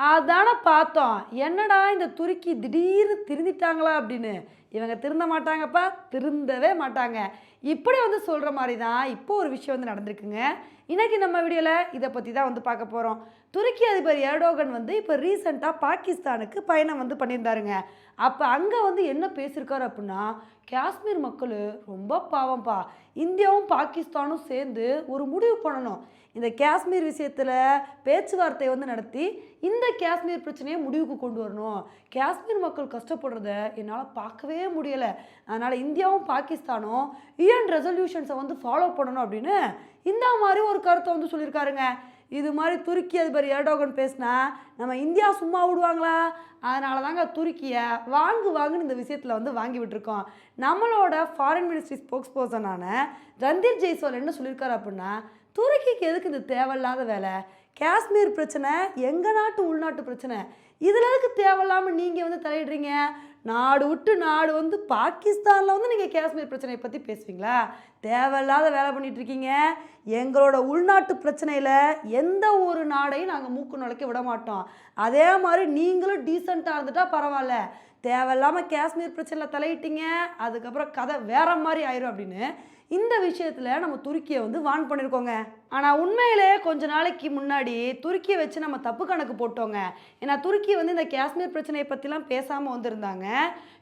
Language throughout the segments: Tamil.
அதானே பார்த்தோம். என்னடா இந்த துருக்கி திடீர்னு திருந்திட்டாங்களா அப்படின்னு. இவங்க திருந்த மாட்டாங்கப்பா திருந்தவே மாட்டாங்க. இப்படி வந்து சொல்கிற மாதிரி தான் இப்போ ஒரு விஷயம் வந்து நடந்திருக்குங்க. இன்றைக்கி நம்ம வீடியோவில் இதை பற்றி தான் வந்து பார்க்க போகிறோம் துருக்கி அதிபர் எர்டோகன் வந்து இப்போ ரீசெண்டாக பாகிஸ்தானுக்கு பயணம் வந்து பண்ணியிருந்தாருங்க. அப்போ அங்கே வந்து என்ன பேசியிருக்காரு அப்படின்னா காஷ்மீர் மக்கள் ரொம்ப பாவம்ப்பா. இந்தியாவும் பாகிஸ்தானும் சேர்ந்து ஒரு முடிவு பண்ணணும். இந்த காஷ்மீர் விஷயத்தில் பேச்சுவார்த்தை வந்து நடத்தி இந்த காஷ்மீர் பிரச்சனையை முடிவுக்கு கொண்டு வரணும். காஷ்மீர் மக்கள் கஷ்டப்படுறத என்னால் பார்க்கவே முடியலை. அதனால் இந்தியாவும் பாகிஸ்தானும் யூஎன் ரெசல்யூஷன்ஸை வந்து ஃபாலோ பண்ணணும் அப்படின்னு இந்த மாதிரி ஒரு கருத்தை வந்து சொல்லியிருக்காருங்க. இது மாதிரி துருக்கி அதிபர் எர்டோகன் பேசினா நம்ம இந்தியா சும்மா விடுவாங்களா? அதனால தாங்க துருக்கியை வாங்கு வாங்குன்னு இந்த விஷயத்தில் வந்து வாங்கி விட்டுருக்கோம். நம்மளோட ஃபாரின் மினிஸ்ட்ரி ஸ்போக்ஸ் பர்சனான ரந்தீர் ஜெய்ஸ்வால் என்ன சொல்லியிருக்காரு அப்படின்னா துருக்கிக்கு எதுக்கு இந்த தேவையில்லாத வேலை? காஷ்மீர் பிரச்சனை எங்கள் நாட்டு உள்நாட்டு பிரச்சனை. இதில் எதுக்கு தேவையில்லாமல் நீங்கள் வந்து தலையிடுறீங்க? நாடு விட்டு நாடு வந்து பாகிஸ்தானில் வந்து நீங்கள் காஷ்மீர் பிரச்சனையை பற்றி பேசுவீங்களா? தேவையில்லாத வேலை பண்ணிகிட்ருக்கீங்க எங்களோட உள்நாட்டு பிரச்சனையில் எந்த ஒரு நாடையும் நாங்கள் மூக்கு நுழைக்க விட மாட்டோம். அதே மாதிரி நீங்களும் டீசெண்டாக இருந்துட்டால் பரவாயில்ல. தேவையில்லாமல் காஷ்மீர் பிரச்சனையில் தலையிட்டீங்க அதுக்கப்புறம் கதை வேற மாதிரி ஆயிரும் அப்படின்னு இந்த விஷயத்தில் நம்ம துருக்கியை வந்து வான் பண்ணியிருக்கோங்க ஆனால் உண்மையிலே கொஞ்ச நாளைக்கு முன்னாடி துருக்கியை வச்சு நம்ம தப்பு கணக்கு போட்டோங்க. ஏன்னா துருக்கி வந்து இந்த காஷ்மீர் பிரச்சனையை பற்றிலாம் பேசாமல் வந்திருந்தாங்க.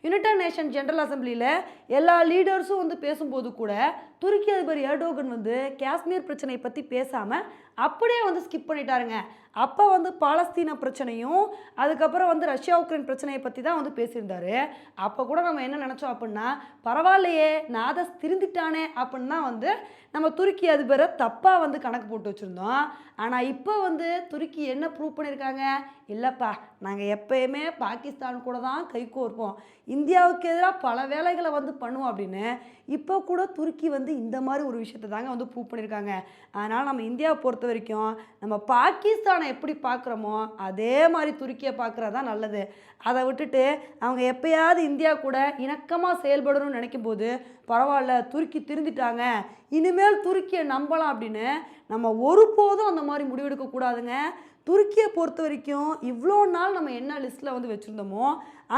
யுனைடெட் நேஷன் ஜென்ரல் அசம்பிளியில் எல்லா லீடர்ஸும் வந்து பேசும்போது கூட துருக்கி அதிபர் எர்டோகன் வந்து காஷ்மீர் பிரச்சனையை பற்றி பேசாமல் அப்படியே வந்து ஸ்கிப் பண்ணிட்டாருங்க. அப்போ வந்து பாலஸ்தீன பிரச்சனையும் அதுக்கப்புறம் வந்து ரஷ்யா உக்ரைன் பிரச்சனையை பற்றி தான் வந்து பேசியிருந்தாரு. அப்போ கூட நம்ம என்ன நினச்சோம் அப்படின்னா பரவாயில்லையே நாதஸ் திருந்திட்டானே அப்படின்னா வந்து நம்ம துருக்கி அதிபரை தப்பாக வந்து கணக்கு போட்டு வச்சுருந்தோம். ஆனால் இப்போ வந்து துருக்கி என்ன ப்ரூவ் பண்ணியிருக்காங்க இல்லைப்பா நாங்கள் எப்பயுமே பாகிஸ்தான் கூட தான் கை கோர்ப்போம் இந்தியாவுக்கு எதிராக பல வேலைகளை வந்து பண்ணுவோம் அப்படின்னு இப்போ கூட துருக்கி வந்து இந்த மாதிரி ஒரு விஷயத்தை தாங்க வந்து ப்ரூவ் பண்ணியிருக்காங்க அதனால் நம்ம இந்தியாவை பொறுத்த வரைக்கும் நம்ம பாகிஸ்தானை எப்படி பார்க்குறோமோ அதே மாதிரி துருக்கியை பார்க்குறது தான் நல்லது. அதை விட்டுட்டு அவங்க எப்பயாவது இந்தியா கூட இணக்கமாக செயல்படணும்னு நினைக்கும் போது பரவாயில்ல துருக்கி திருந்திட்டாங்க இனிமேல் துருக்கியை நம்பலாம் அப்படின்னு நம்ம ஒருபோதும் அந்த மாதிரி முடிவெடுக்க கூடாதுங்க துருக்கியை பொறுத்த வரைக்கும் இவ்வளோ நாள் நம்ம என்ன லிஸ்ட்டில் வந்து வச்சுருந்தோமோ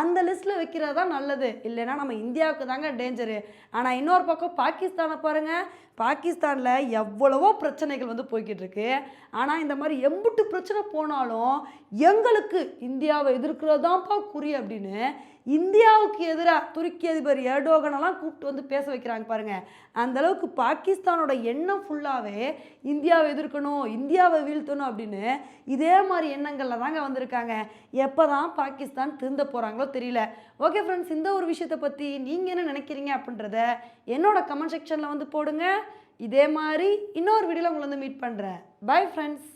அந்த லிஸ்ட்டில் வைக்கிறது தான் நல்லது. இல்லைன்னா நம்ம இந்தியாவுக்கு தாங்க டேஞ்சரு ஆனால் இன்னொரு பக்கம் பாகிஸ்தானை பாருங்கள் பாகிஸ்தானில் எவ்வளவோ பிரச்சனைகள் வந்து போய்கிட்டு இருக்கு. ஆனால் இந்த மாதிரி எம்புட்டு பிரச்சனை போனாலும் எங்களுக்கு இந்தியாவை எதிர்க்கிறது தான்ப்பா குறி அப்படின்னு இந்தியாவுக்கு எதிராக துருக்கி அதிபர் எர்டோகனெல்லாம் கூப்பிட்டு வந்து பேச வைக்கிறாங்க பாருங்கள் அந்த அளவுக்கு பாகிஸ்தானோட எண்ணம் ஃபுல்லாகவே இந்தியாவை எதிர்க்கணும் இந்தியாவை வீழ்த்தணும் அப்படின்னு இது இதே மாதிரி எண்ணங்களில் தாங்க வந்திருக்காங்க. எப்போ தான் பாகிஸ்தான் திருந்த போகிறாங்களோ தெரியல. ஓகே ஃப்ரெண்ட்ஸ் இந்த ஒரு விஷயத்தை பற்றி நீங்கள் என்ன நினைக்கிறீங்க அப்படின்றத என்னோட கமெண்ட் செக்ஷனில் வந்து போடுங்க. இதே மாதிரி இன்னொரு வீடியோவில் உங்களை வந்து மீட் பண்ணுறேன் பை ஃப்ரெண்ட்ஸ்